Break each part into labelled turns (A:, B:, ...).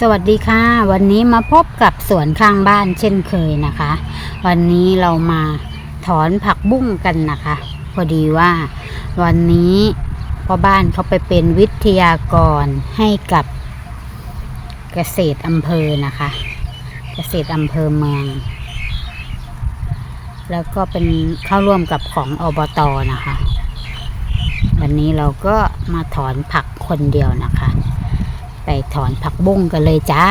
A: สวัสดีค่ะ วันนี้มาพบกับสวนข้างบ้านเช่นเคยนะคะ วันนี้เรามาถอนผักบุ้งกันนะคะ พอดีว่า วันนี้พ่อบ้านเขาไปเป็นวิทยากรให้กับเกษตรอำเภอนะคะ เกษตรอำเภอเมือง แล้วก็เป็นเข้าร่วมกับของอบตนะคะ วันนี้เราก็มาถอนผักคนเดียวนะคะ ถอนผักบุ้งกันเลยจ้า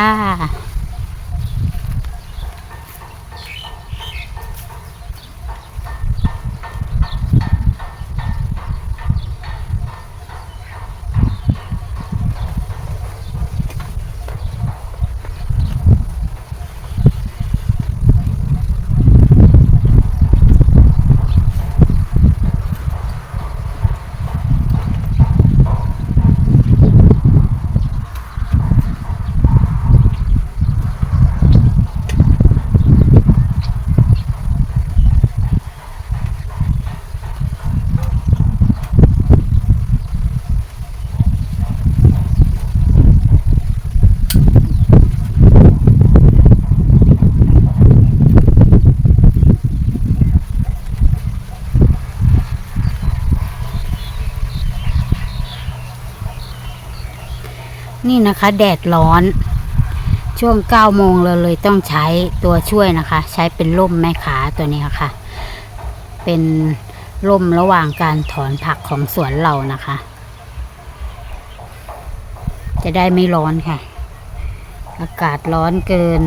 A: นี่นะคะ แดดร้อน ช่วง9โมงเราเลยต้องใช้ตัวช่วยนะคะ ใช้เป็นร่มแม่ขาตัวนี้ค่ะ เป็นร่มระหว่างการถอนผักของสวนเรานะคะ จะได้ไม่ร้อนค่ะ อากาศร้อนเกิน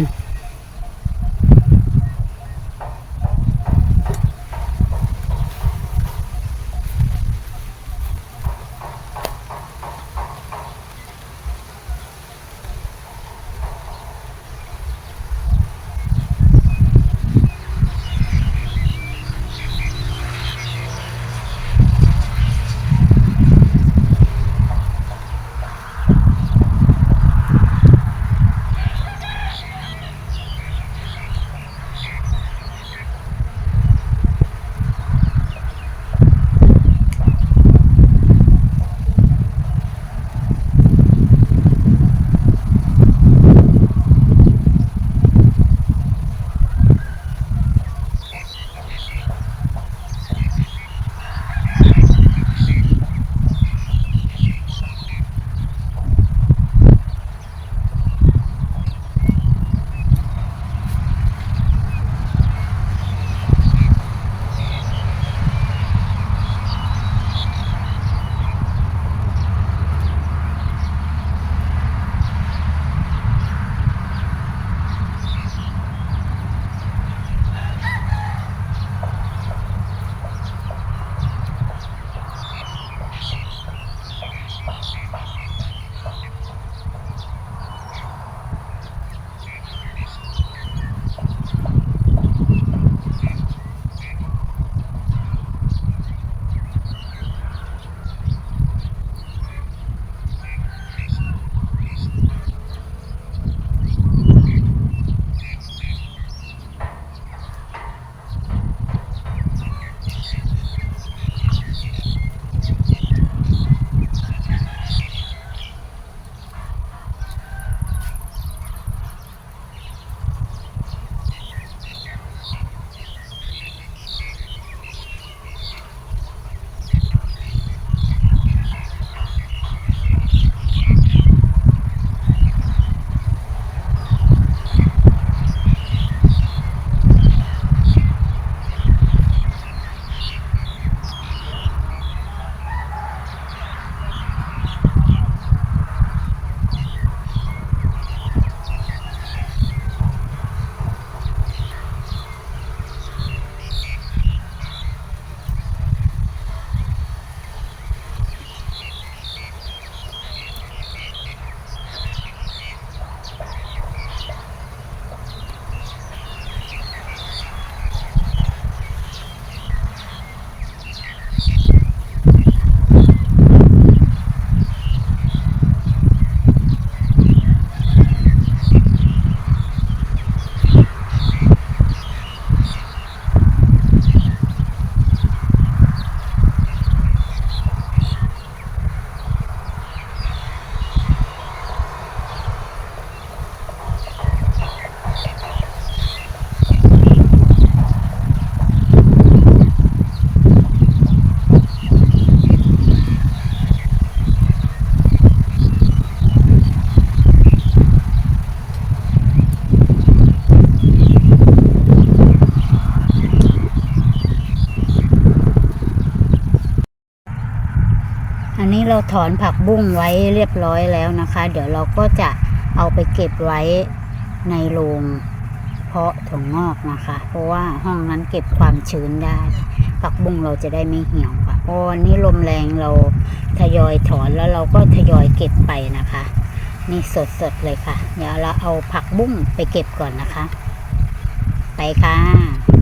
A: เราถอนผักบุ้งไว้เรียบร้อยแล้วนะคะ เดี๋ยวเราก็จะเอาไปเก็บไว้ในโรงเพาะถั่วงอกนะคะ เพราะว่าห้องนั้นเก็บความชื้นได้ ผักบุ้งเราจะได้ไม่เหี่ยวค่ะเพราะวันนี้ลมแรงเราทยอยถอนแล้วเราก็ทยอยเก็บไปนะคะ นี่สดๆเลยค่ะ เดี๋ยวเราเอาผักบุ้งไปเก็บก่อนนะคะ ไปค่ะ